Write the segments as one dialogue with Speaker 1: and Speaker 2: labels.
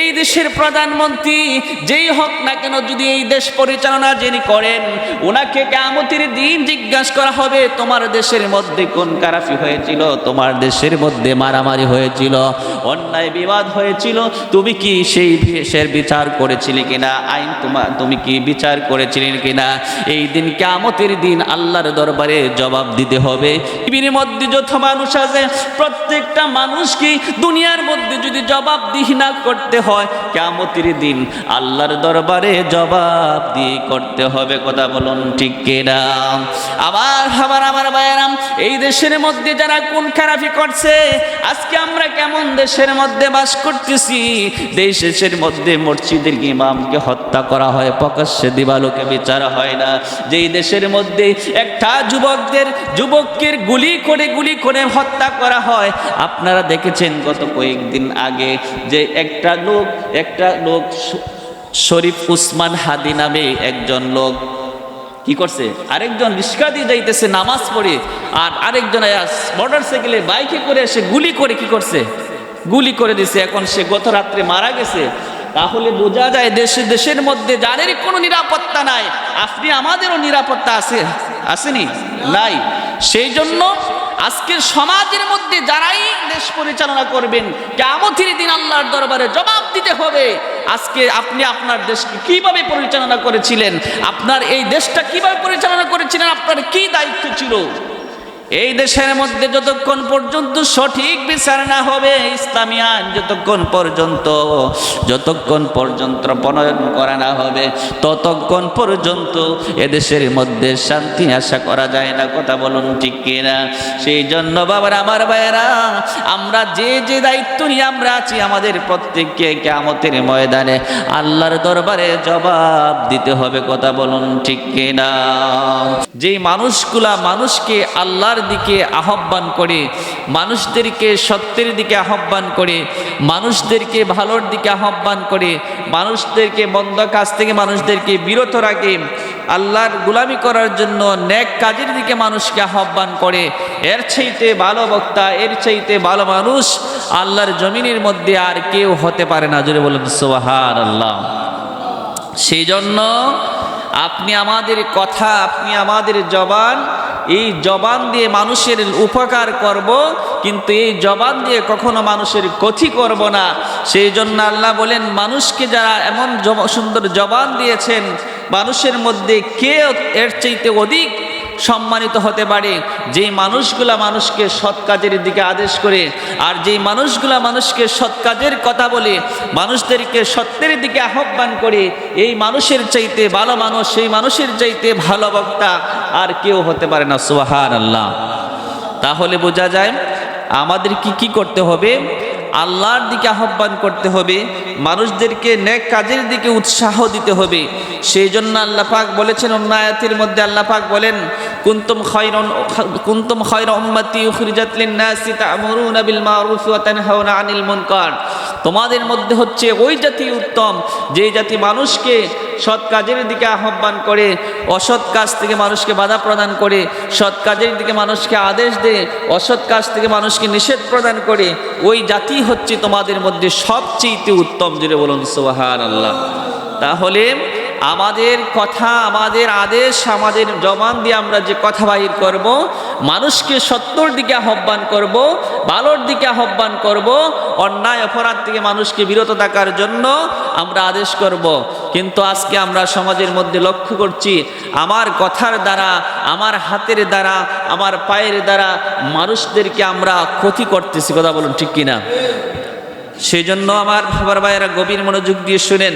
Speaker 1: এই দেশের প্রধানমন্ত্রী, যেই হোক না কেন যদি এই দেশ পরিচালনা যিনি করেন ওনাকে কেমতির দিন জিজ্ঞাসা করা হবে, তোমার দেশের মধ্যে কোন কারাফি হয়েছিল? তোমার দেশের মধ্যে মারামারি হয়েছিল? অন্যায় বিবাদ হয়েছিল? তুমি কি সেই দেশের বিচার করেছিলে কিনা? আইন তোমার তুমি কি বিচার করেছিলে কিনা? এই দিন কেমতের দিন আল্লাহর দরবারে জবাব দিতে হবে। পৃথিবীর মধ্যে যত মানুষ আছে, প্রত্যেকটা মানুষকে দুনিয়ার মধ্যে যদি জবাব দিহি না করতে হয় কেমতির দিন আল্লাহর দরবারে জবাব দিয়ে করতে হবে, কথা বলুন ঠিক কিনা? আবার আবার আমার বায়ারাম এই দেশের মধ্যে যারা কোন খারাপি করছে, আজকে আমরা কেমন দেশের মধ্যে বাস করতেছি? দেশের মধ্যে মসজিদের ইমামকে হত্যা করা হয়, প্রকাশ্যে দিবালোকে বিচার হয় না। যেই দেশের মধ্যে একটা যুবকদের, যুবকের গুলি করে গুলি করে হত্যা করা হয়, আপনারা দেখেছেন গত কয়েকদিন আগে যে একটা লোক, একটা লোক শরীফ উসমান হাদি নামে একজন লোক। কি করছে? আরেকজন রিক্সা দিয়ে যাইতেছে, নামাজ পড়ে। আর আরেকজন মোটর সাইকেলে বাইকে করে এসে গুলি করে কি করছে? গুলি করে দিছে। এখন সে গত রাত্রে মারা গেছে। তাহলে বোঝা যায় দেশে, দেশের মধ্যে যাদের কোনো নিরাপত্তা নাই, আপনি আমাদেরও নিরাপত্তা আছে, আসেনি? নাই। সেই জন্য আজকের সমাজের মধ্যে যারাই দেশ পরিচালনা করবেন কেমতির দিন আল্লাহর দরবারে জবাব দিতে হবে, আজকে আপনি আপনার দেশকে কীভাবে পরিচালনা করেছিলেন, আপনার এই দেশটা কীভাবে পরিচালনা করেছিলেন, আপনার কি দায়িত্ব ছিল? এই দেশের মধ্যে যতক্ষণ পর্যন্ত সঠিক বিচার না হবে, ইসলামী আইন যতক্ষণ পর্যন্ত যতক্ষণ পর্যন্ত প্রণয়ন করা না হবে, ততক্ষণ পর্যন্ত এদেশের মধ্যে শান্তি আশা করা যায় না। কথা বলুন ঠিক কিনা? সেই জন্য বাবার, আমার ভাইয়েরা, আমরা যে যে দায়িত্ব নিয়ে আমরা আছি, আমাদের প্রত্যেককে কেমতের ময়দানে আল্লাহর দরবারে জবাব দিতে হবে। কথা বলুন ঠিক কিনা? যেই মানুষগুলা মানুষকে আল্লাহর দিকে আহ্বান করে, মানুষদেরকে সত্যের দিকে আহ্বান করে, মানুষদেরকে ভালোর দিকে আহ্বান করে, মানুষদেরকে মন্দ কাজ থেকে মানুষদেরকে বিরত রাখে, আল্লাহর গুলামি করার জন্য ন্যাক কাজের দিকে মানুষকে আহ্বান করে। এর চাইতে ভালো বক্তা, এর চাইতে ভালো মানুষ আল্লাহর জমিনের মধ্যে আর কেউ হতে পারে না। জুড়ে বলেন সোহার আল্লাহ সেই জন্য আপনি আমাদের কথা, আপনি আমাদের জবান এই জবান দিয়ে মানুষের উপকার করব, কিন্তু এই জবান দিয়ে কখনো মানুষের ক্ষতি করব না। সেই জন্য আল্লাহ বলেন, মানুষকে যারা এমন সুন্দর জবান দিয়েছেন, মানুষের মধ্যে কে এর চাইতে অধিক সম্মানিত হতে পারে। যেই মানুষগুলা মানুষকে সৎ কাজের দিকে আদেশ করে, আর যেই মানুষগুলা মানুষকে সৎ কাজের কথা বলে, মানুষদেরকে সত্যের দিকে আহ্বান করে, এই মানুষের চাইতে ভালো মানুষ, সেই মানুষের চাইতে ভালো বক্তা আর কেউ হতে পারে না। সুহার আল্লাহ তাহলে বোঝা যায়, আমাদের কি কি করতে হবে? আল্লাহর দিকে আহ্বান করতে হবে, মানুষদেরকে নেক কাজের দিকে উৎসাহ দিতে হবে। সেই জন্য আল্লাহ পাক বলেছেন অন্য আয়াতের মধ্যে আল্লাহ পাক বলেন কুনতুম খায়রুন কুনতুম খায়রা উম্মতি উখরিজাত লিন-নাসি তা'মুরুনা বিল মা'রুফ ওয়া তানহাউনা আনিল মুনকার। তোমাদের মধ্যে হচ্ছে ওই জাতি উত্তম, যে জাতি মানুষকে সৎ কাজের দিকে আহ্বান করে, অসৎ কাজ থেকে মানুষকে বাধা প্রদান করে, সৎ কাজের দিকে মানুষকে আদেশ দেয়, অসৎ কাজ থেকে মানুষকে নিষেধ প্রদান করে, ওই জাতি হচ্ছে তোমাদের মধ্যে সবচেয়ে উত্তম জুড়ে বলুন সোহার আল্লাহ তাহলে আমাদের কথা, আমাদের আদেশ, আমাদের জবান দিয়ে আমরা যে কথা বাহির করব, মানুষকে সত্যর দিকে আহ্বান করব, ভালোর দিকে আহ্বান করব, অন্যায়, অপরাধ থেকে মানুষকে বিরত থাকার জন্য আমরা আদেশ করব। কিন্তু আজকে আমরা সমাজের মধ্যে লক্ষ্য করছি, আমার কথার দ্বারা, আমার হাতের দ্বারা, আমার পায়ের দ্বারা মানুষদেরকে আমরা ক্ষতি করতেছি, কথা বলুন ঠিক কিনা? সেই জন্য আমার বাবার ভাইয়েরা গভীর মনোযোগ দিয়ে শুনেন।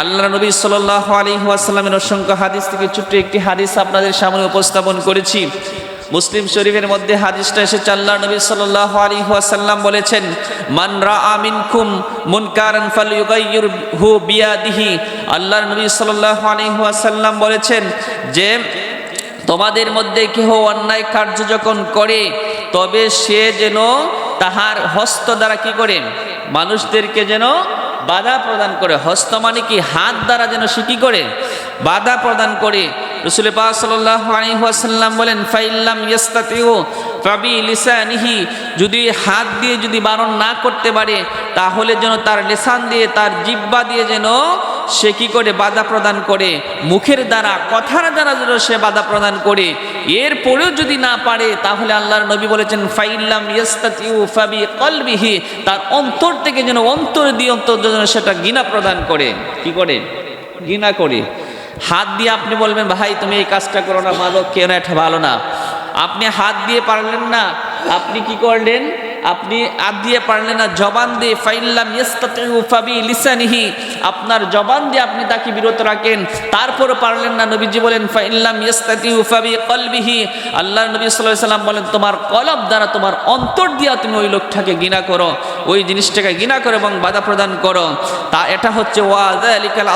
Speaker 1: আল্লাহ নবী সাল্লাহ আলী ওয়াসাল্লামের অসংখ্য হাদিস থেকে ছোট্ট একটি হাদিস আপনাদের সামনে উপস্থাপন করেছি। মুসলিম শরীফের মধ্যে হাদিসটা এসেছে আল্লাহ নবী সাল্লাহ আলী ওয়াসাল্লাম বলেছেন, মান মুনকারান ফালইউগাইয়ির হু বিয়াদিহি। আল্লাহর নবী সাল্লাহ আলী ওয়াসাল্লাম বলেছেন যে, তোমাদের মধ্যে কেহ অন্যায় কার্য যখন করে, তবে সে যেন তাহার হস্ত দ্বারা কি করে? মানুষদেরকে যেন বাধা প্রদান করে হস্ত মানে কি হাত দ্বারা যেন সুখী করে বাধা প্রদান করে রসুল পাক বলেন, ফাইল্লাম ইয়াস্তাতিউ ফাবি লিসানিহি। যদি হাত দিয়ে যদি বারণ না করতে পারে, তাহলে যেন তার লিসান দিয়ে, তার জিব্বা দিয়ে যেন সে কি করে বাধা প্রদান করে? মুখের দ্বারা, কথার দ্বারা যেন সে বাধা প্রদান করে। এরপরেও যদি না পারে, তাহলে আল্লাহর নবী বলেছেন, ফাইল্লাম ইয়াস্তাতিউ ফাবি কলবিহি। তার অন্তর থেকে যেন, অন্তর দিয়ে অন্তর যেন সেটা গিনা প্রদান করে। কি করে? গিনা করে। হাত দিয়ে আপনি বলবেন, ভাই, তুমি এই কাজটা করো না, মাদক কেন এটা ভালো না। আপনি হাত দিয়ে পারলেন না, আপনি কি করলেন? আপনি হাত দিয়ে পারলেন না, জবান দিয়ে ফাইল্লাম ইস্তাতিউ ফাবি লিসানিহি। আপনার জবান দিয়ে আপনি তাকে বিরত রাখেন, তারপরে পারলেন না, নবীজি বলেন ফাইল্লাম ইস্তাতিউ ফাবি কলবিহি। আল্লাহ নবী আলাইহি সাল্লাম বলেন, তোমার কলব দ্বারা, তোমার অন্তর দিয়া তুমি ওই লোকটাকে গিনা করো। ওই জিনিসটাকে গিনা করো এবং বাধা প্রদান করো। তা এটা হচ্ছে ওয়াজালিকাল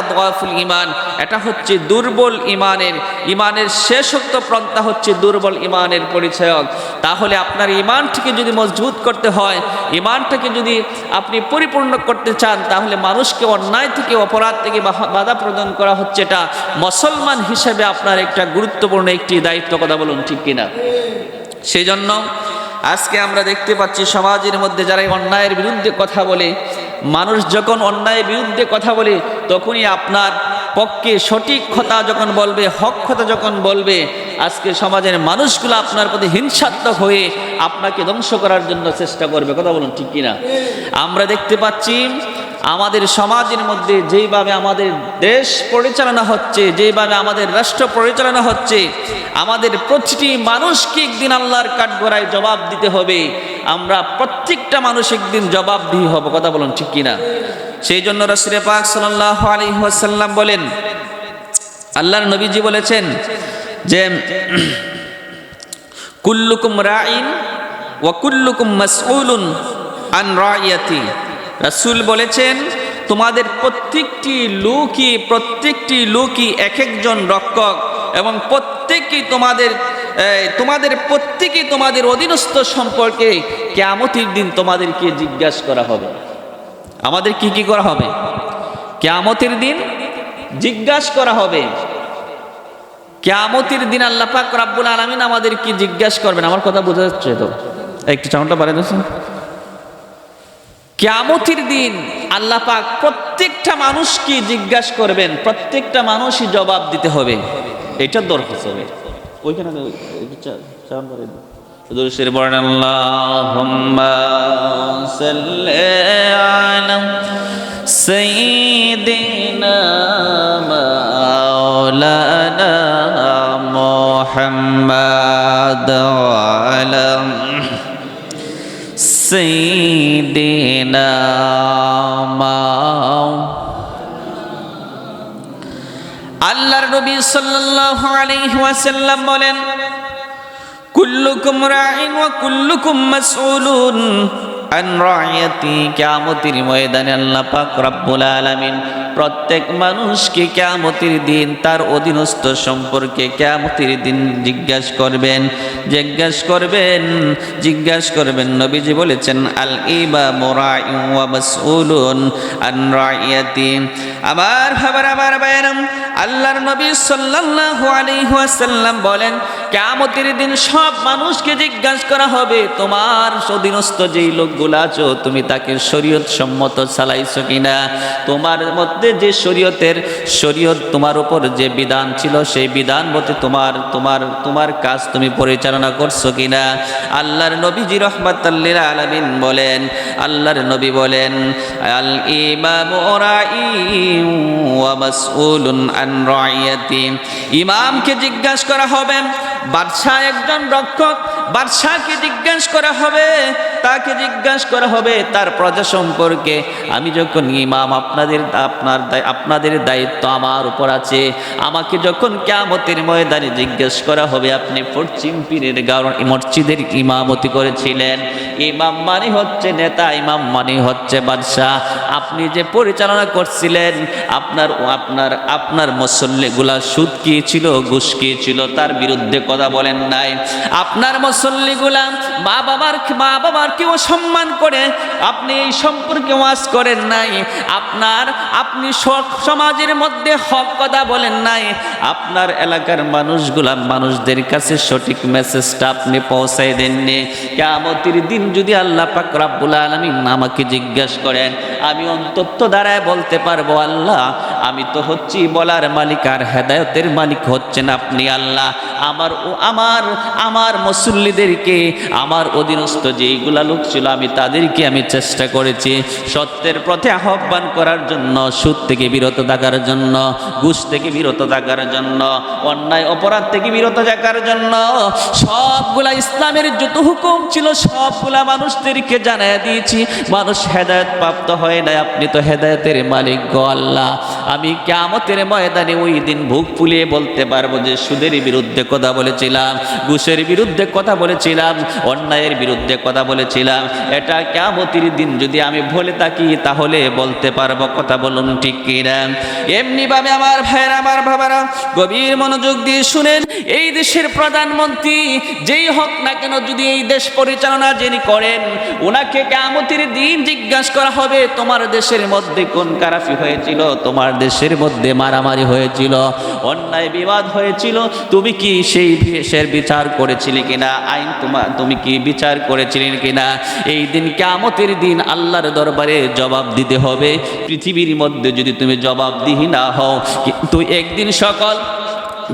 Speaker 1: ইমান এটা হচ্ছে দুর্বল ইমানের ইমানের শেষোক্ত প্রন্থা হচ্ছে দুর্বল ইমানের পরিচয়ক। তাহলে আপনার ইমানটিকে যদি মজবুত করতে হয় ইমানটাকে যদি আপনি পরিপূর্ণ করতে চান, তাহলে মানুষকে অন্যায় থেকে, অপরাধ থেকে বাধা প্রদান করা হচ্ছে এটা মুসলমান হিসেবে আপনার একটা গুরুত্বপূর্ণ একটি দায়িত্ব, কথা বলুন ঠিক কিনা। সেই জন্য আজকে আমরা দেখতে পাচ্ছি সমাজের মধ্যে যারা অন্যায়ের বিরুদ্ধে কথা বলে, মানুষ যখন অন্যায়ের বিরুদ্ধে কথা বলে, তখনই আপনার পক্ষে সঠিক কথা যখন বলবে, হক কথা যখন বলবে, আজকে সমাজের মানুষগুলো আপনার প্রতি হিংসাত্মক হয়ে আপনাকে ধ্বংস করার জন্য চেষ্টা করবে। কথা বলুন ঠিক কিনা? আমরা দেখতে পাচ্ছি আমাদের সমাজের মধ্যে যেইভাবে আমাদের দেশ পরিচালনা হচ্ছে, যেইভাবে আমাদের রাষ্ট্র পরিচালনা হচ্ছে, আমাদের প্রতিটি মানুষকে একদিন আল্লাহর কাঠগড়ায় জবাব দিতে হবে। আমরা প্রত্যেকটা মানুষ একদিন জবাবদিহি হব, কথা বলুন ঠিক কিনা? সেই জন্য রসুরে পাক সাল্লাহ আলী ওয়াসাল্লাম বলেন, আল্লাহর নবীজি বলেছেন যে, কুল্লুকুম রাইন ওয়া কুল্লুকুম মাসউলুন আন রাইয়াতি। রাসূল বলেছেন, তোমাদের প্রত্যেকটি লোকই প্রত্যেকটি লোকই এক একজন রক্ষক এবং প্রত্যেকই তোমাদের তোমাদের প্রত্যেকেই তোমাদের অধীনস্থ সম্পর্কে কেয়ামতির দিন তোমাদেরকে জিজ্ঞাসা করা হবে। আমাদের কি কি করা হবে? কেয়ামতের দিন জিজ্ঞাসা করা হবে। কেয়ামতের দিন আল্লাহ পাক রাব্বুল আলামিন আমাদের কি জিজ্ঞাসা করবেন। আমার কথা বোঝা যাচ্ছে তো? একটু চাউনটা বাড়িয়ে দিচ্ছেন কেয়ামতের দিন আল্লাহ পাক প্রত্যেকটা মানুষকে জিজ্ঞাসা করবেন, প্রত্যেকটা মানুষই জবাব দিতে হবে। এটা দরকার হবে। ওইখানে দুরুশের বর্ণ আল্লাহুম্মা সাল্লি আলা সাইয়্যিদিনা মাওলানা মুহাম্মাদ আলা সাইয়্যিদিনা আল্লাহর নবী সাল্লাল্লাহু আলাইহি ওয়াসাল্লাম বলেন, কুল্লুকুম রাইন ওয়া কুল্লুকুম মাসউলুন আন রাইয়াতি কিয়ামতের ময়দানে আল্লাহ পাক রব্বুল আলামিন প্রত্যেক মানুষকে কিয়ামতের দিন তার অধীনস্থ সম্পর্কে কিয়ামতের দিন জিজ্ঞাসা করবেন। জিজ্ঞাসা করবেন জিজ্ঞাসা করবেন। নবীজি বলেছেন, আল ইবা ওয়া মাসউলুন আবার খাবার আবার বাইরাম আল্লাহর নবী সাল্লাল্লাহু আলাইহি ওয়াসাল্লাম বলেন, কিয়ামতের দিন সব মানুষকে জিজ্ঞাসা করা হবে, তোমার অধীনস্থ যেই লোকগুলো আছো, তুমি তাকে শরীয়ত সম্মত চালাইছো কিনা? তোমার মধ্যে যে শরীয়তের, শরীয়ত তোমার উপর যে বিধান ছিল, সেই বিধান মতে তোমার তোমার তোমার কাজ তুমি পরিচালনা করছ কিনা? আল্লাহর নবীজি রহমাতাল্লিল আলামিন বলেন, আল্লাহর নবী বলেন, আল ইমাম ইমামকে জিজ্ঞাসা করা হবে, বাদশাহ একজন রক্ষক, বাদশাহকে জিজ্ঞাসা করা হবে তাকে জিজ্ঞাসা করা হবে, তার প্রজা সম্পর্কে। আমি যখন ইমাম, আপনাদের, আপনার আপনাদের দায়িত্ব আমার উপর আছে। আমাকে যখন কেমতের ময়দানে জিজ্ঞেস করা হবে, আপনি পশ্চিম পীরের গাওয়ার মসজিদের ইমামতি করেছিলেন। ইমাম মানে হচ্ছে নেতা, ইমাম মানে হচ্ছে বাদশাহ। আপনি যে পরিচালনা করছিলেন, আপনার আপনার আপনার মুসল্লিগুলা সুদ কি ছিল, ঘুষ কি ছিল, তার বিরুদ্ধে কথা বলেন নাই। আপনার মুসল্লিগুলা মা বাবার মা বাবার কেউ সম্মান করে আপনি এই সম্পর্কে ওয়াজ করেন নাই। আপনার, আপনি স- সমাজের মধ্যে হক কথা বলেন নাই। আপনার এলাকার মানুষগুলা মানুষদের কাছে সঠিক মেসেজটা আপনি পৌঁছাই দেননি। কেমতির দিন যদি আল্লাহ পাক রাব্বুল আলামিন আমাকে জিজ্ঞাসা করেন, আমি অন্তত দ্বারায় বলতে পারব, আল্লাহ আমি তো হচ্ছি বলার মালিক আর হেদায়তের মালিক হচ্ছেন আপনি আল্লাহ। আমার ও আমার আমার মুসল্লিদেরকে, আমার অধীনস্থ যেইগুলা লোক ছিল, আমি তাদেরকে আমি চেষ্টা করেছি সত্যের পথে আহ্বান করার জন্য, সুদ থেকে বিরত থাকার জন্য, ঘুষ থেকে বিরত থাকার জন্য, অন্যায় অপরাধ থেকে বিরত থাকার জন্য, সবগুলা ইসলামের যত হুকুম ছিল, সবগুলা মানুষদেরকে জানাই দিয়েছি। মানুষ হেদায়ত প্রাপ্ত হয় না আপনি তো হেদায়তের মালিক গো আল্লাহ। আমি কেমতের ময়দানে ওই দিন বুক ফুলিয়ে বলতে পারব যে সুদের বিরুদ্ধে কথা বলেছিলাম, ঘুষের বিরুদ্ধে কথা বলেছিলাম, অন্যায়ের বিরুদ্ধে কথা বলেছিলাম। এটা কেমতির দিন যদি আমি ভুলে থাকি তাহলে বলতে পারব কথা বলুন ঠিক কিনা? এমনি ভাবে আমার ভাইয়ের, আমার বাবারা, গভীর মনোযোগ দিয়ে শুনেন, এই দেশের প্রধানমন্ত্রী যেই হোক না কেন যদি এই দেশ পরিচালনা যিনি করেন ওনাকে কেমতির দিন জিজ্ঞাসা করা হবে, তোমার দেশের মধ্যে কোন কারাফি হয়েছিল? তোমার দেশের মধ্যে মারামারি হয়েছিল, অন্যায় বিবাদ হয়েছিল, তুমি কি সেই দেশের বিচার করেছিলে কিনা? আইন তোমার তুমি কি বিচার করেছিলে কিনা? এই দিন কেমতের দিন আল্লাহর দরবারে জবাব দিতে হবে। পৃথিবীর মধ্যে যদি তুমি জবাবদিহি না হও, কিন্তু একদিন সকল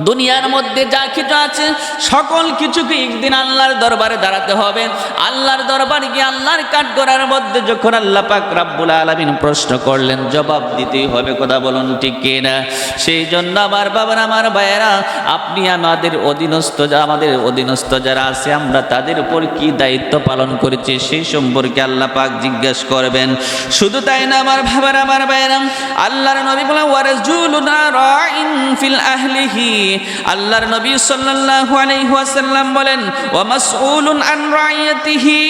Speaker 1: দুনিয়ার মধ্যে যা কিছু আছে, সকল কিছুকে একদিন আল্লাহর দরবারে দাঁড়াতে হবে। আল্লাহর দরবারে গিয়ে আল্লাহর কাঠ করার মধ্যে যখন আল্লাহ পাক রাব্বুল আলামিন প্রশ্ন করলেন, জবাব দিতেই হবে কথা বলুন ঠিক কিনা? সেই জন্য আমার বাবার আমার ভাইয়েরা, আপনি আমাদের অধীনস্থ যা, আমাদের অধীনস্থ যারা আছে, আমরা তাদের উপর কি দায়িত্ব পালন করেছি সেই সম্পর্কে আল্লাহ পাক জিজ্ঞাসা করবেন। শুধু তাই না, আমার ভাবার আমার ভাইয়েরা, আল্লাহর নবী বলেন, ওয়ারাজুলুনা রাইন ফিল আহলিহি আল্লাহর নবী সাল্লাল্লাহু আলাইহি ওয়াসাল্লাম বলেন ওয়া মাসউলুন আন রাইয়াতিহি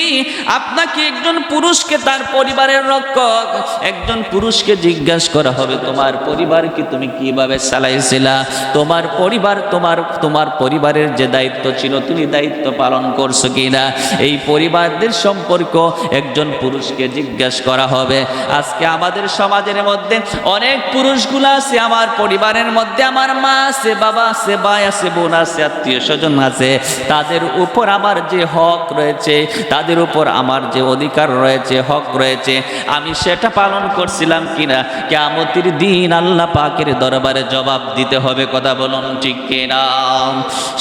Speaker 1: আপনাকে একজন পুরুষকে তার পরিবারের রক্ষক, একজন পুরুষকে জিজ্ঞাসা করা হবে, তোমার পরিবার কি তুমি কীভাবে চালাইছিলা? তোমার পরিবার, তোমার তোমার পরিবারের যে দায়িত্ব ছিল, তুমি দায়িত্ব পালন করছ কিনা? এই পরিবারদের সম্পর্ক একজন পুরুষকে জিজ্ঞাসা করা হবে। আজকে আমাদের সমাজের মধ্যে অনেক পুরুষগুলো আছে, আমার পরিবারের মধ্যে আমার মা আছে, বাবা আছে, ভাই আছে, বোন আছে, আত্মীয় স্বজন আছে, তাদের উপর আমার যে হক রয়েছে, তাদের উপর আমার যে অধিকার রয়েছে, হক রয়েছে, আমি সেটা পালন করছিলাম কিনা? কেমতির দিন আল্লাহ পাকের দরবারে জবাব দিতে হবে, কথা বলুন ঠিক কিনা?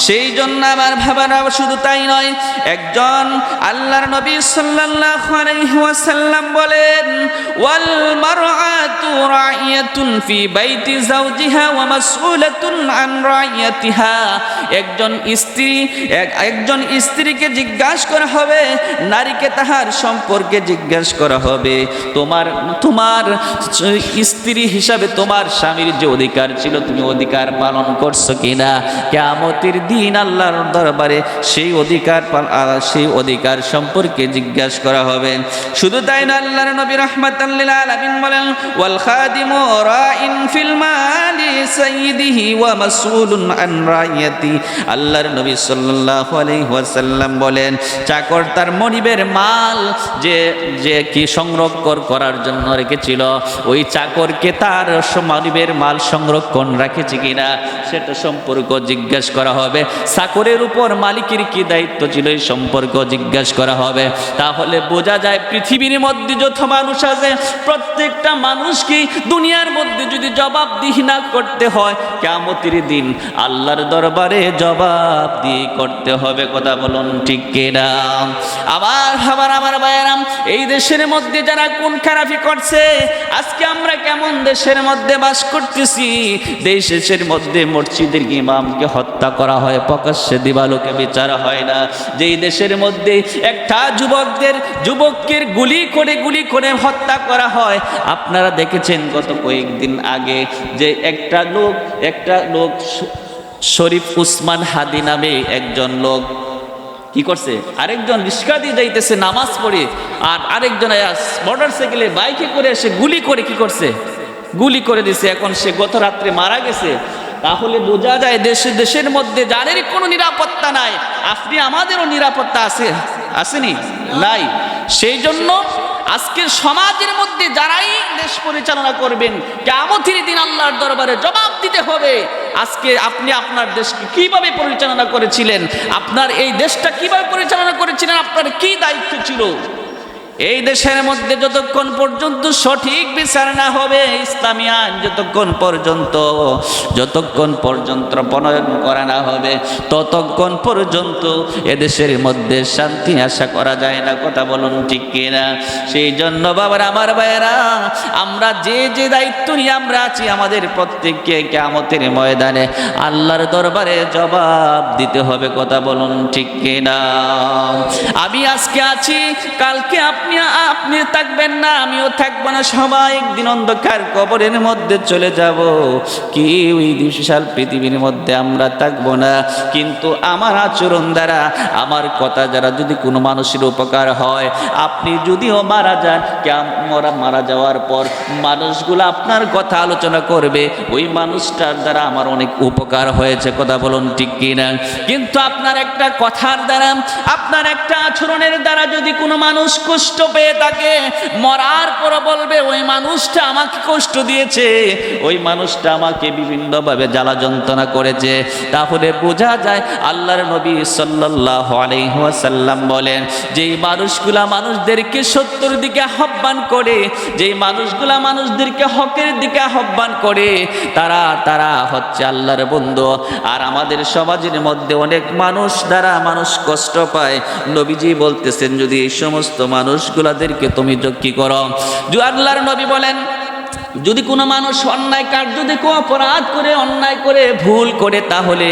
Speaker 1: সেই জন্য আমার ভাবানা শুধু তাই নয়, একজন আল্লাহর নবী সাল্লাল্লাহু আলাইহি ওয়াসাল্লাম বলেন, ওয়াল মারআতু একজন স্ত্রী, এক- একজন স্ত্রীকে জিজ্ঞাসা করা হবে, নারীকে তাহার সম্পর্কে জিজ্ঞাসা করা হবে। তোমার তোমার স্ত্রী হিসাবে তোমার স্বামীর যে অধিকার ছিল, তুমি অধিকার পালন করছ কিনা? কেমতির দিন আল্লাহর দরবারে সেই অধিকার সেই অধিকার সম্পর্কে জিজ্ঞাসা করা হবে। শুধু তাই না, আল্লাহর নবী রহমাতাল্লিল আলামিন বলেন, ওয়াল খাদিমু রাইন আল্লাহর নবী সাল্লাল্লাহু আলাইহি ওয়াসাল্লাম বলেন, চাকর তার মনিবের মাল যে যে কি সংরক্ষণ করার জন্য রেখেছিল, ওই চাকরকে তার মনিবের মাল সংরক্ষণ কিনা, সেটা সম্পর্ক জিজ্ঞাসা করা হবে। চাকরের উপর মালিকের কি দায়িত্ব ছিল এই সম্পর্ক জিজ্ঞাসা করা হবে। তাহলে বোঝা যায় পৃথিবীর মধ্যে যত মানুষ আছে, প্রত্যেকটা মানুষকে দুনিয়ার মধ্যে যদি জবাবদিহি না করতে হয় কেমতির দিন আল্লাহর দরবারে জবাব দিয়ে করতে হবে, কথা বলুন ঠিক কিনা? আবার আবার আমার ভাইয়েরাম, এই দেশের মধ্যে যারা কোন খারাপি করছে, আজকে আমরা কেমন দেশের মধ্যে বাস করতেছি? দেশ দেশের মধ্যে মসজিদের ইমামকে হত্যা করা হয়, প্রকাশ্যে দিবালোকে বিচার হয় না। যেই দেশের মধ্যে একটা যুবকদের, যুবকের গুলি করে গুলি করে হত্যা করা হয়, আপনারা দেখেছেন গত কয়েকদিন আগে যে একটা লোক একটা লোক শরীফ উসমান হাদি নামে একজন লোক কি করছে? আরেকজন রিক্সা দিয়ে যাইতেছে, নামাজ পড়ে। আর আরেকজন মোটর সাইকেলে বাইকে করে এসে গুলি করে কি করছে? গুলি করে দিছে। এখন সে গত রাত্রে মারা গেছে। তাহলে বোঝা যায় দেশে, দেশের মধ্যে যাদের কোনো নিরাপত্তা নাই, আপনি আমাদেরও নিরাপত্তা আছে, আসেনি? নাই। সেই জন্য আজকের সমাজের মধ্যে যারাই দেশ পরিচালনা করবেন কেমতির দিন আল্লাহর দরবারে জবাব দিতে হবে, আজকে আপনি আপনার দেশকে কীভাবে পরিচালনা করেছিলেন, আপনার এই দেশটা কীভাবে পরিচালনা করেছিলেন, আপনার কি দায়িত্ব ছিল? এই দেশের মধ্যে যতক্ষণ পর্যন্ত সঠিক বিচার না হবে, ইসলামী আইন যতক্ষণ পর্যন্ত যতক্ষণ পর্যন্ত প্রণয়ন করা না হবে, ততক্ষণ পর্যন্ত এদেশের মধ্যে শান্তি আশা করা যায় না। কথা বলুন ঠিক কিনা? সেই জন্য বাবার, আমার ভাইয়েরা, আমরা যে যে দায়িত্ব নিয়ে আমরা আছি, আমাদের প্রত্যেককে কেমতের ময়দানে আল্লাহর দরবারে জবাব দিতে হবে। কথা বলুন ঠিক কিনা? আমি আজকে আছি, কালকে আপনি আপনি থাকবেন না, আমিও থাকব না। সবাই একদিন অন্ধকার কবরের মধ্যে চলে যাব। কি ওই বিশাল পৃথিবীর মধ্যে আমরা থাকব না? কিন্তু আমার আচরণ দ্বারা, আমার কথা দ্বারা যদি কোনো মানুষের উপকার হয়, আপনি যদিও মারা যান মরা, মারা যাওয়ার পর মানুষগুলো আপনার কথা আলোচনা করবে। ওই মানুষটার দ্বারা আমার অনেক উপকার হয়েছে, কথা বলুন ঠিক কিনা? কিন্তু আপনার একটা কথার দ্বারা, আপনার একটা আচরণের দ্বারা যদি কোনো মানুষ কষ্ট পেয়ে থাকে মরার পর বলবে, ওই মানুষটা আমাকে কষ্ট দিয়েছে। ওই মানুষটা আমাকে বিভিন্নভাবে জ্বালা যন্ত্রণা করেছে। তাহলে বোঝা যায় আল্লাহর নবী সাল্লাহ আলাইসাল্লাম বলেন, যেই মানুষগুলা মানুষদেরকে সত্যর দিকে আহ্বান করে, যেই মানুষগুলা মানুষদেরকে হকের দিকে আহ্বান করে, তারা তারা হচ্ছে আল্লাহর বন্ধু। আর আমাদের সমাজের মধ্যে অনেক মানুষ দ্বারা মানুষ কষ্ট পায়। নবীজি বলতেছেন, যদি এই সমস্ত মানুষগুলাদেরকে তুমি কি করো। যে আল্লাহর নবী বলেন, যদি কোনো মানুষ অন্যায় কার্য দেখো অপরাধ করে, অন্যায় করে, ভুল করে, তাহলে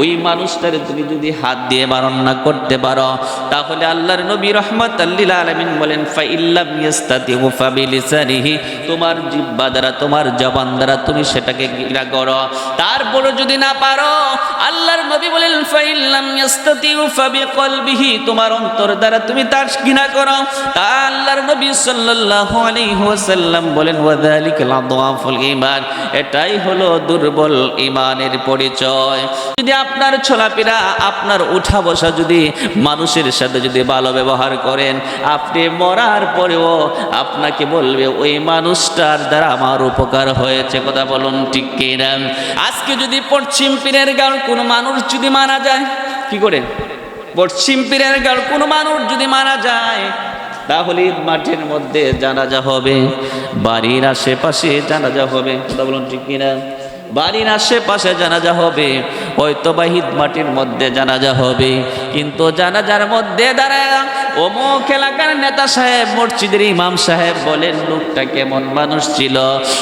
Speaker 1: ওই মানুষটারে তুমি যদি হাত দিয়ে বারণ না করতে পারো, তাহলে আল্লাহর নবী রহমত আল্লিল আলমিন বলেন, ফাইল্লাম ইয়াস্তাতিহু তোমার জিব্বা দ্বারা, তোমার জবান দ্বারা তুমি সেটাকে গিরা করো। তারপরে যদি না পারো, আল্লাহর নবী বলেন, ফাইল্লাম ইয়াস্তাতিহু ফাবিকলবিহি তোমার অন্তর দ্বারা তুমি তার ঘৃণা করো। তা আল্লাহর নবী সাল্লাল্লাহু আলাইহি ওয়াসাল্লাম বলেন, ওয়াযালিকাল আদওয়াফুল ঈমান এটাই হলো দুর্বল ঈমানের পরিচয়। যদি আপনার ছোলাপেরা আপনার উঠা বসা যদি মানুষের সাথে যদি ভালো ব্যবহার করেন, আপনি মরার পরেও আপনাকে বলবে, ওই মানুষটার দ্বারা আমার উপকার হয়েছে। কথা বলুন ঠিক কিনা? আজকে যদি পশ্চিম পীরের গান কোনো মানুষ যদি মারা যায়, কি করে? পশ্চিম পীরের গান কোনো মানুষ যদি মারা যায়, তাহলে মাঠের মধ্যে জানাজা হবে, বাড়ির আশেপাশে জানাজা হবে। কথা বলুন ঠিক কিনা? বাড়ির আশেপাশে জানাজা হবে। হয়তো বা মাটির মধ্যে জানাজা হবে। কিন্তু জানাজার মধ্যে দাঁড়ায় অমুক এলাকার নেতা সাহেব, মসজিদের ইমাম সাহেব বলেন, লোকটা কেমন মানুষ ছিল?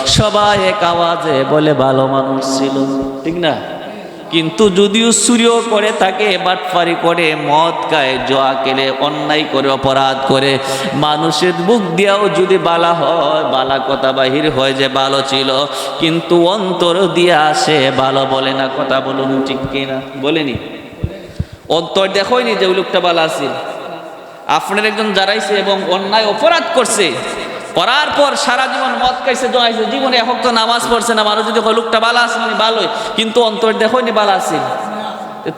Speaker 1: সবাই এক আওয়াজে বলে, ভালো মানুষ ছিল। ঠিক না? কিন্তু যদিও চুরিও করে থাকে, বাটফারি করে, মদ খায়, জোয়া কেলে অন্যায় করে, অপরাধ করে, মানুষের বুক দিয়াও যদি বালা হয়, বালা কথা বাহির হয় যে ভালো ছিল, কিন্তু অন্তর দিয়ে আসে ভালো বলে না, কথা বলুন ঠিক কিনা? বলেনি? অন্তর দেখোয়নি যে ওই লোকটা ভালো আছে আপনার একজন জারাইছে এবং অন্যায়, অপরাধ করছে। করার পর সারা জীবন মদ খাইছে, জয়াইছে, জীবনে এখন তো নামাজ পড়ছে না, মানুষ যদি লোকটা বালা আছে মানে ভালোই কিন্তু অন্তর দেখো নি বালা আছে।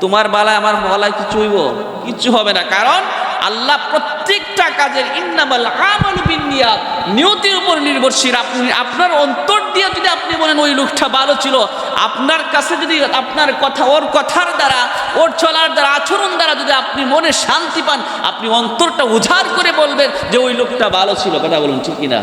Speaker 1: তোমার বালায় আমার বালায় কিছু হইব? কিচ্ছু হবে না। কারণ আল্লাহ প্রত্যেকটা কাজের ইন্নামাল আমাল বিনিয়াত নিয়তির উপর নির্ভরশীল। আপনি, আপনার অন্তর দিয়ে যদি আপনি বলেন, ওই লোকটা ভালো ছিল, আপনার কাছে যদি আপনার কথা, ওর কথার দ্বারা, ওর চলার দ্বারা, আচরণ দ্বারা যদি আপনি মনে শান্তি পান, আপনি অন্তরটা উজাড় করে বলবেন যে, ওই লোকটা ভালো ছিল। কথা বলুন ঠিক কিনা?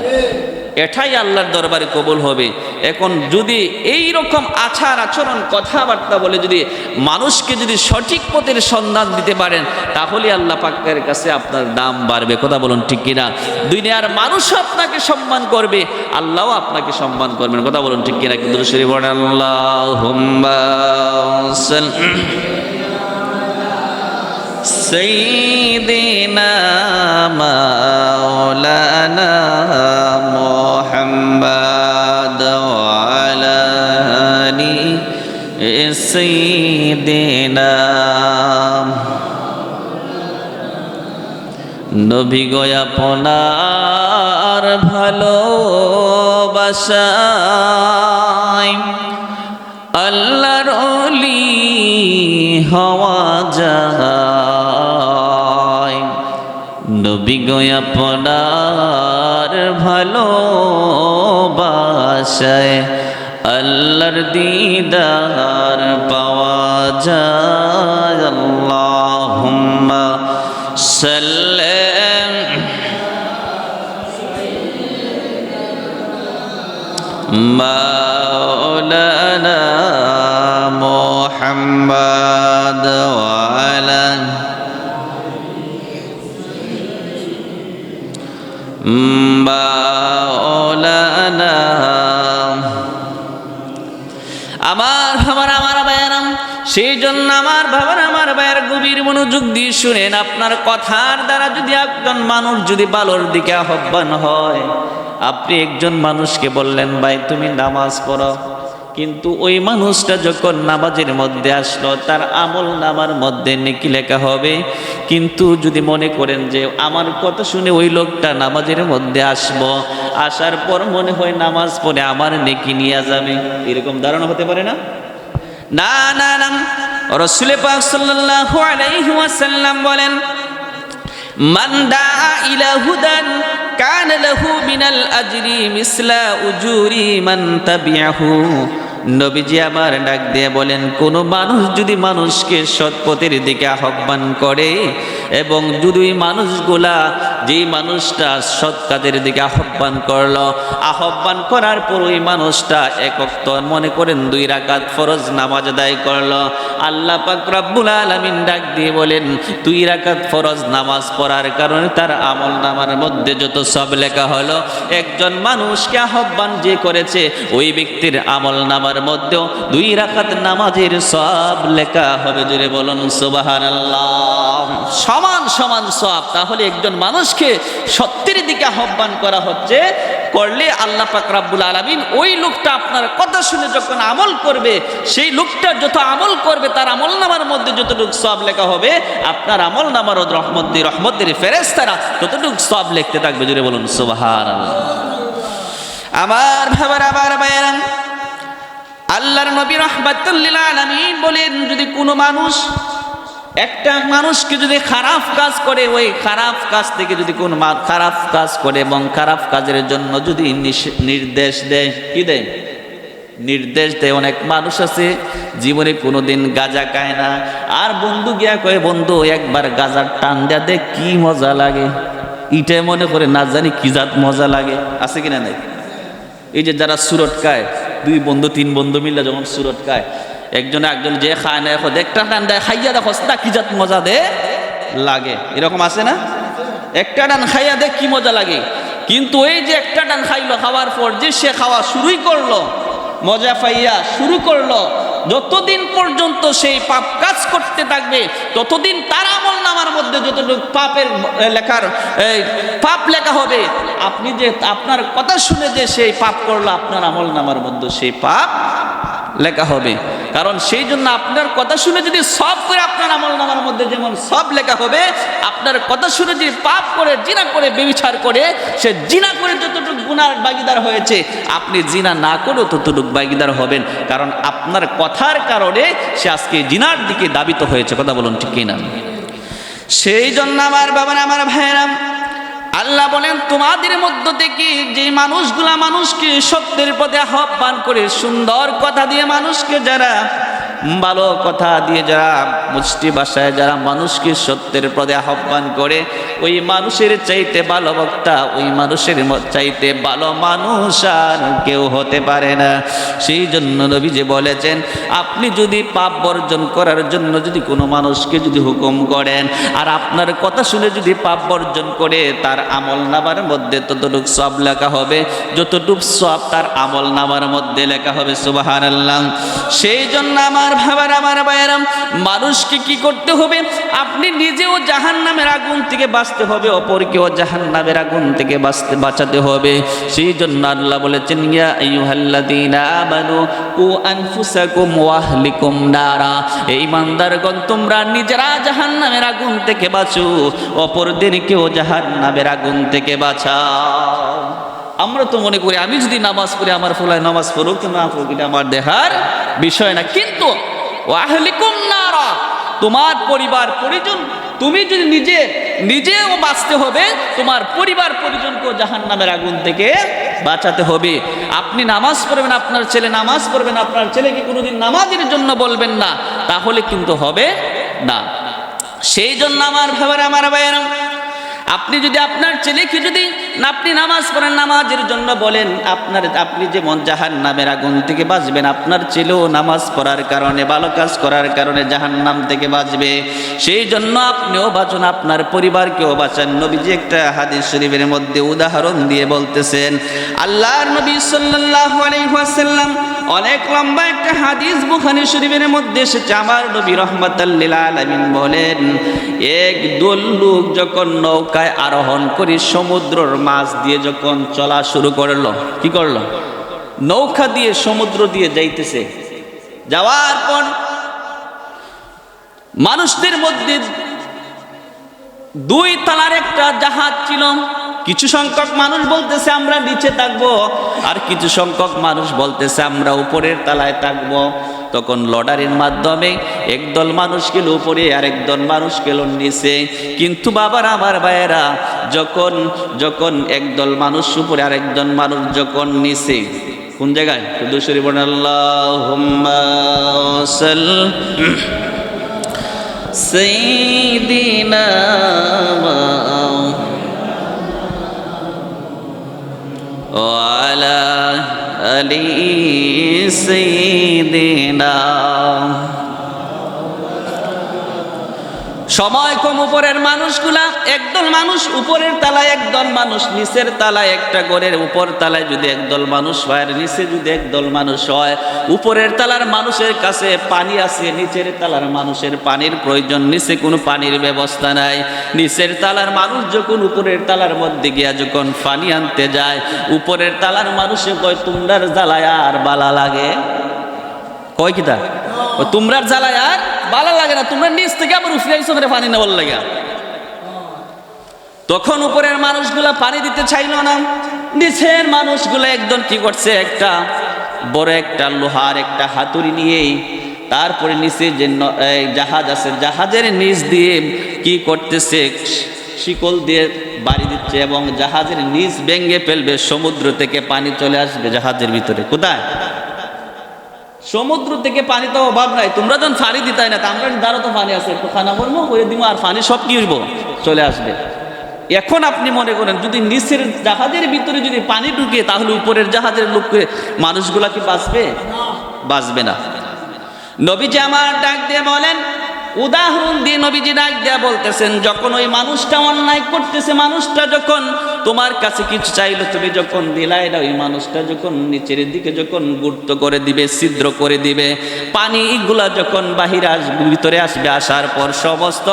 Speaker 1: এটাই আল্লাহর দরবারে কবুল হবে এখন যদি এই রকম আচার আচরণ কথাবার্তা বলে যদি মানুষকে যদি সঠিক পথের সন্ধান দিতে পারেন তাহলে আল্লাহ পাকের কাছে আপনার দাম বাড়বে কথা বলুন ঠিক কিনা দুনিয়ার মানুষও আপনাকে সম্মান করবে আল্লাহও আপনাকে সম্মান করবেন কথা বলুন ঠিক কিনা কিন্তু শরীফ আল্লাহ سيدنا مولانا سيدنا নবী গয় আপনার ভালোবাসায় আল্লাহর অলি হওয়া যায় নবী গয়া পড়ার ভালোবাসায় আল্লাহর দিদার পাওয়া যায়। আল্লাহুম্মা সাল্লাম মাওলানা সেই জন্য আমার বাবার, আমার ভাইয়ের গভীর মনোযোগ দিয়ে শুনেন। আপনার কথার দ্বারা যদি একজন মানুষ যদি ভালোর দিকে আহ্বান হয়, আপনি একজন মানুষকে বললেন, ভাই, তুমি নামাজ পড়ো। কিন্তু ওই মানুষটা যখন নামাজের মধ্যে আসলো, তার আমল নামার মধ্যে নেকি লেখা হবে। কিন্তু যদি মনে করেন যে, আমার কথা শুনে ওই লোকটা নামাজের মধ্যে আসব, আসার পর মনে হয় নামাজ পড়ে আমার নেকি নিয়ে যাবে। এরকম ধারণা হতে পারে না? না না না রসুল পাক সাল্লাল্লাহু আলাইহি ওয়াসাল্লাম বলেন মান দা ইলা হুদান কান লাহু মিনাল আজরি মিসলা উজুরি মান তাবিআহু নবীজি আমার ডাক দিয়ে বলেন, কোন মানুষ যদি মানুষকে সৎ পথের দিকে আহ্বান করে এবং যদি মানুষগুলা যেই মানুষটা সৎ কাজের দিকে আহ্বান করল, আহ্বান করার পর ওই মানুষটা একক মনে করেন দুই রাকাত ফরজ নামাজ আদায় করল। আল্লাহ পাক রব্বুল আলামিন ডাক দিয়ে বলেন, দুই রাকাত ফরজ নামাজ পড়ার কারণে তার আমল নামার মধ্যে যত সব লেখা হলো, একজন মানুষকে আহ্বান যে করেছে, ওই ব্যক্তির আমল নামার মধ্যেও দুই রাকাত নামাজের সব লেখা হবে। জুড়ে বলুন, সুবহানাল্লাহ। সমান সমান সব তাহলে একজন মানুষকে সত্যের দিকে আহ্বান করা হচ্ছে, করলে আল্লাহ পাক রাব্বুল আলামিন ওই লোকটা আপনার কথা শুনে যখন আমল করবে, সেই লোকটা যত আমল করবে, তার আমল নামার মধ্যে যতটুকু সব লেখা হবে, আপনার আমল নামার রহমত রহমতের ফেরেস্তারা ততটুকু সব লিখতে থাকবে। জুড়ে বলুন, সুবহানাল্লাহ। আমার ভাবার আবার বাইরাম আল্লাহর নবী রহমাতুল্লিল আলামিন বলেন, যদি কোনো মানুষ, একটা মানুষকে যদি খারাপ কাজ করে, ওই খারাপ কাজ থেকে যদি কোনো খারাপ কাজ করে এবং খারাপ কাজের জন্য যদি নির্দেশ দেয়, কি দেয়? নির্দেশ দেয়। অনেক মানুষ আছে, জীবনে কোনোদিন গাজা খায় না। আর বন্ধু গিয়া কয়ে, বন্ধু, একবার গাজার টান দেয়া দে কি মজা লাগে। ইটাই মনে করে, না জানি কি জাত মজা লাগে। আছে কিনা নাই? এই যে যারা সুরট খায় দুই বন্ধু, তিন বন্ধু মিললে যখন সুরত খায়, একজনে একজন যে খায় না এখন একটা টান দেয়, খাইয়া দেখো না কি জাত মজা দে লাগে। এরকম আছে না? একটা ডান খাইয়া দেখ কি মজা লাগে। কিন্তু এই যে একটা ডান খাইলো খাওয়ার পর যে সে খাওয়া শুরুই করল, মজা পাইয়া শুরু করল যতদিন পর্যন্ত সেই পাপ কাজ করতে থাকবে, ততদিন তার আমল নামার মধ্যে যতটুকু পাপের লেখার পাপ লেখা হবে, আপনি যে, আপনার কথা শুনে যে সেই পাপ করল, আপনার আমল নামার মধ্যে সেই পাপ লেখা হবে। কারণ সেই জন্য আপনার কথা শুনে যদি সব করে আপনার আমল নামার মধ্যে যেমন সব লেখা হবে, আপনার কথা শুনে যদি পাপ করে, জিনা করে বেবিচার করে, সে জিনা করে যতটুকু গুনার বাগিদার হয়েছে, আপনি জিনা না করেও ততটুকু বাগিদার হবেন। কারণ আপনার কথার কারণে সে আজকে জিনার দিকে দাবিত হয়েছে। কথা বলুন ঠিক কিনা। সেই জন্য আমার বাবা আমার ভাইয়েরাম আল্লাহ বলেন, তোমাদের মধ্য থেকে যে মানুষগুলা মানুষকে সত্যের পথে আহ্বান করে, সুন্দর কথা দিয়ে মানুষকে যারা ভালো কথা দিয়ে যারা মুষ্টি ভাষায় যারা মানুষকে সত্যের পথে আহ্বান করে, ওই মানুষের চাইতে ভালো বক্তা, ওই মানুষের চাইতে ভালো মানুষ আর কেউ হতে পারে না। সেই জন্য নবী যে বলেছেন, আপনি যদি পাপ বর্জন করার জন্য যদি কোনো মানুষকে যদি হুকুম করেন, আর আপনার কথা শুনে যদি পাপ বর্জন করে, তার আমল নামার মধ্যে ততটুক সব লেখা হবে, যতটুক সব তার আমল নামার মধ্যে লেখা হবে আল্লাহ সেই জন্য আমার ভাবার আমার বায়রাম মানুষকে কি করতে হবে? আপনি নিজেও জাহান নামের আগুন থেকে বাঁচতে হবে, অপরকেও জাহান নামের আগুন থেকে বাঁচতে, বাঁচাতে হবে। সেই জন্য আল্লাহ বলেছেন থেকে বাঁচো, অপরদেরকেও জাহান নামের আগুন থেকে বাঁচাও। আমরা তো মনে করি, আমি যদি নামাজ পড়ি, আমার ফুলায় নামাজ পড়ুক না পড়ুক, এটা আমার দেখার বিষয় না। কিন্তু তোমার পরিবার পরিজন, তুমি যদি নিজে, নিজেও বাঁচতে হবে, তোমার পরিবার পরিজনকেও জাহান নামের আগুন থেকে বাঁচাতে হবে। আপনি নামাজ পড়বেন, আপনার ছেলে নামাজ পড়বেন, আপনার ছেলেকে কোনোদিন নামাজের জন্য বলবেন না, তাহলে কিন্তু হবে না। সেই জন্য আমার ভাবার আমার ভাইয়েরা, আপনি যদি আপনার ছেলেকে যদি আপনি নামাজ পড়েন, নামাজের জন্য বলেন, আপনার, আপনি যেমন জাহান নামের আগুন থেকে বাঁচবেন, আপনার ছেলেও নামাজ পড়ার কারণে, ভালো কাজ করার কারণে জাহান নাম থেকে বাঁচবে। সেই জন্য আপনিও বাঁচুন, আপনার পরিবারকেও বাঁচান। নবীজি একটা হাদিস শরীফের মধ্যে উদাহরণ দিয়ে বলতেছেন, আল্লাহর নবী ওয়াসাল্লাম অনেক লম্বা একটা হাদিস বুখারী শরীফের মধ্যে এসেছে। আমার নবী রহমাতাল্লিল আলামিন বলেন, এক দল লোক যখন নৌকায় আরোহণ করে সমুদ্রর মাছ দিয়ে যখন চলা শুরু করল, কি করল? নৌকা দিয়ে সমুদ্র দিয়ে যাইতেছে। যাওয়ার পর মানুষদের মধ্যে দুই তালার একটা জাহাজ ছিল। কিছু সংখ্যক মানুষ বলতেছে, আমরা নিচে থাকব। আর কিছু সংখ্যক মানুষ বলতেছে, আমরা উপরের তালায় থাকব। তখন লটারির মাধ্যমে একদল মানুষ গেল উপরে আর একদল মানুষ গেল নিচে কিন্তু বাবার আমার ভাইয়েরা যখন যখন একদল মানুষ উপরে আর একজন মানুষ যখন নিচে কোন জায়গায় শুধু শরীফ আল্লাহ سيدنا وعلى آل سيدنا সময় কম, উপরের মানুষগুলা একদল মানুষ, উপরের তালায় একদল মানুষ, নিচের তালায় একটা ঘরের উপর তালায় যদি একদল মানুষ হয়, আর নিচে যদি একদল মানুষ হয়, উপরের তালার মানুষের কাছে পানি আছে, নিচের তালার মানুষের পানির প্রয়োজন, নিচে কোনো পানির ব্যবস্থা নাই। নিচের তালার মানুষ যখন উপরের তালার মধ্যে গিয়া যখন পানি আনতে যায়, উপরের তালার মানুষে কয়, তোমরার জ্বালায় আর বালা লাগে? কয় কিতা ও তোমরার জ্বালায় আর ভালো লাগে না, তোমরা নিচ থেকে আবার উফরে আইসো করে পানি নেওয়ার লাগে। তখন উপরের মানুষগুলা পানি দিতে চাইল না। নিচের মানুষগুলো একদম কি করছে, একটা বড় একটা লোহার একটা হাতুড়ি নিয়েই তারপরে নিচে যে জাহাজ আছে, জাহাজের নিচ দিয়ে কি করতেছে, শিকল দিয়ে বাড়ি দিচ্ছে এবং জাহাজের নিচ ভেঙে ফেলবে, সমুদ্র থেকে পানি চলে আসবে জাহাজের ভিতরে। কোথায়? সমুদ্র থেকে পানি তো অভাব নাই। তোমরা যখন পানি দিতাই না আমরা দ্বারা তো পানি আছে, একটু খানা করব করে দিব আর পানি সব কি হইব? চলে আসবে। এখন আপনি মনে করেন, যদি নিচের জাহাজের ভিতরে যদি পানি ঢুকে, তাহলে উপরের জাহাজের লোককে মানুষগুলা কি বাঁচবে? বাঁচবে না। নবীজি আমার ডাক দিয়ে বলেন, উদাহরণ দিয়ে নবীজি ডাক দেয়া বলতেছেন, যখন ওই মানুষটা অন্যায় করতেছে, মানুষটা যখন তোমার কাছে কিছু চাইলো, তুমি যখন দিলাই না, ওই মানুষটা যখন নিচের দিকে যখন গুরুত্ব করে দিবে, ছিদ্র করে দিবে, পানিগুলা যখন বাহিরে আসবে ভিতরে আসবে, আসার পর সমস্ত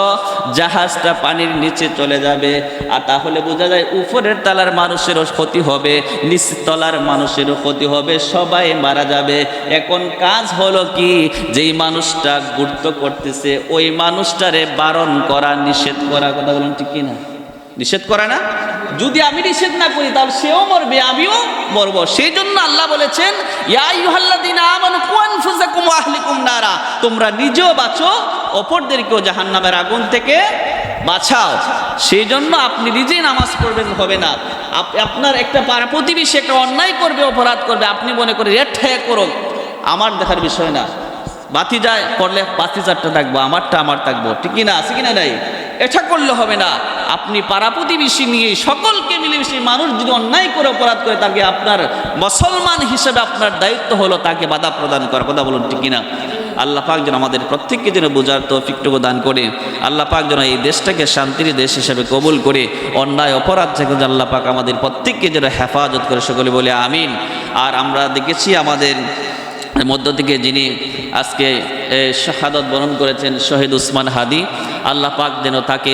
Speaker 1: জাহাজটা পানির নিচে চলে যাবে। আর তাহলে বোঝা যায়, উপরের তলার মানুষেরও ক্ষতি হবে, নিচ তলার মানুষেরও ক্ষতি হবে, সবাই মারা যাবে। এখন কাজ হলো কি, যেই মানুষটা গুরুত্ব করতেছে, ওই মানুষটারে বারণ করা, নিষেধ করা, কথা বলুন ঠিক কিনা? নিষেধ করা না? যদি আমি নিষেধ না করি, তাহলে সেও মরবে, আমিও মরব। সেই জন্য আল্লাহ বলেছেন নারা। তোমরা নিজেও বাঁচো, অপরদেরকেও জাহান্নামের আগুন থেকে বাঁচাও। সেই জন্য আপনি নিজেই নামাজ পড়বেন, হবে না। আপনার একটা পাড়া প্রতিবেশী একটা অন্যায় করবে, অপরাধ করবে, আপনি মনে করে রেট ঠেয়া করো আমার দেখার বিষয় না। বাতি যায় করলে বাতি চারটা থাকব আমারটা আমার থাকব ঠিক না? আছে কিনা নাই? এটা করলে হবে না। আপনি পাড়া প্রতিবেশী নিয়ে সকলকে মিলেমিশে মানুষ যদি অন্যায় করে, অপরাধ করে, তাকে আপনার মুসলমান হিসেবে আপনার দায়িত্ব হলো, তাকে বাধা প্রদান করার কথা বলুন ঠিক কিনা? আল্লাহ পাক যেন আমাদের প্রত্যেককে যেন বোঝার তৌফিকটুকু দান করে। আল্লাহ পাক যেন এই দেশটাকে শান্তির দেশ হিসেবে কবুল করে। অন্যায়, অপরাধ থেকে যেন আল্লাহ পাক আমাদের প্রত্যেককে যেন হেফাজত করে। সকলে বলে আমিন। আর আমরা দেখেছি আমাদের মধ্য থেকে যিনি আজকে শাহাদত বরণ করেছেন শহীদ উসমান হাদি আল্লাহ পাক যেন তাকে